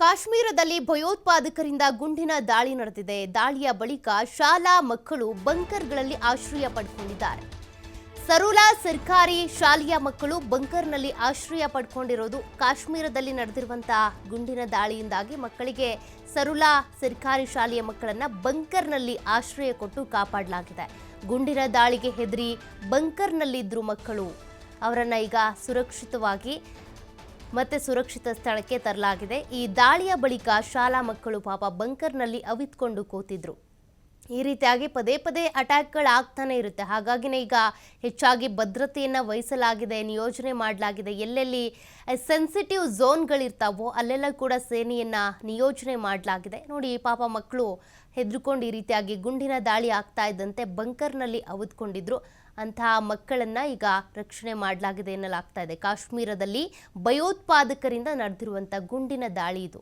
ಕಾಶ್ಮೀರದಲ್ಲಿ ಭಯೋತ್ಪಾದಕರಿಂದ ಗುಂಡಿನ ದಾಳಿ ನಡೆದಿದೆ. ದಾಳಿಯ ಬಳಿಕ ಶಾಲಾ ಮಕ್ಕಳು ಬಂಕರ್ಗಳಲ್ಲಿ ಆಶ್ರಯ ಪಡ್ಕೊಂಡಿದ್ದಾರೆ. ಸರೂಲಾ ಸರ್ಕಾರಿ ಶಾಲೆಯ ಮಕ್ಕಳು ಬಂಕರ್ನಲ್ಲಿ ಆಶ್ರಯ ಪಡ್ಕೊಂಡಿರೋದು ಕಾಶ್ಮೀರದಲ್ಲಿ ನಡೆದಿರುವಂತಹ ಗುಂಡಿನ ದಾಳಿಯಿಂದಾಗಿ ಮಕ್ಕಳಿಗೆ ಸರುಲಾ ಸರ್ಕಾರಿ ಶಾಲೆಯ ಮಕ್ಕಳನ್ನ ಬಂಕರ್ನಲ್ಲಿ ಆಶ್ರಯ ಕೊಟ್ಟು ಕಾಪಾಡಲಾಗಿದೆ. ಗುಂಡಿನ ದಾಳಿಗೆ ಹೆದರಿ ಬಂಕರ್ನಲ್ಲಿದ್ದರು ಮಕ್ಕಳು. ಅವರನ್ನು ಈಗ ಸುರಕ್ಷಿತವಾಗಿ ಮತ್ತೆ ಸುರಕ್ಷಿತ ಸ್ಥಳಕ್ಕೆ ತರಲಾಗಿದೆ. ಈ ದಾಳಿಯ ಬಳಿಕ ಶಾಲಾ ಮಕ್ಕಳು ಪಾಪ ಬಂಕರ್ನಲ್ಲಿ ಅವಿತ್ಕೊಂಡು ಕೂತಿದ್ರು. ಈ ರೀತಿಯಾಗಿ ಪದೇ ಪದೇ ಅಟ್ಯಾಕ್ಗಳಾಗ್ತಾನೆ ಇರುತ್ತೆ. ಹಾಗಾಗಿನೇ ಈಗ ಹೆಚ್ಚಾಗಿ ಭದ್ರತೆಯನ್ನು ವಹಿಸಲಾಗಿದೆ, ನಿಯೋಜನೆ ಮಾಡಲಾಗಿದೆ. ಎಲ್ಲೆಲ್ಲಿ ಸೆನ್ಸಿಟಿವ್ ಝೋನ್ಗಳಿರ್ತಾವೋ ಅಲ್ಲೆಲ್ಲ ಕೂಡ ಸೇನೆಯನ್ನು ನಿಯೋಜನೆ ಮಾಡಲಾಗಿದೆ. ನೋಡಿ ಪಾಪ ಮಕ್ಕಳು ಹೆದರ್ಕೊಂಡು ಈ ರೀತಿಯಾಗಿ ಗುಂಡಿನ ದಾಳಿ ಆಗ್ತಾ ಇದ್ದಂತೆ ಬಂಕರ್ನಲ್ಲಿ ಅವದ್ಕೊಂಡಿದ್ರು. ಅಂತಹ ಮಕ್ಕಳನ್ನು ಈಗ ರಕ್ಷಣೆ ಮಾಡಲಾಗಿದೆ ಎನ್ನಲಾಗ್ತಾ ಇದೆ. ಕಾಶ್ಮೀರದಲ್ಲಿ ಭಯೋತ್ಪಾದಕರಿಂದ ನಡೆದಿರುವಂಥ ಗುಂಡಿನ ದಾಳಿ ಇದು.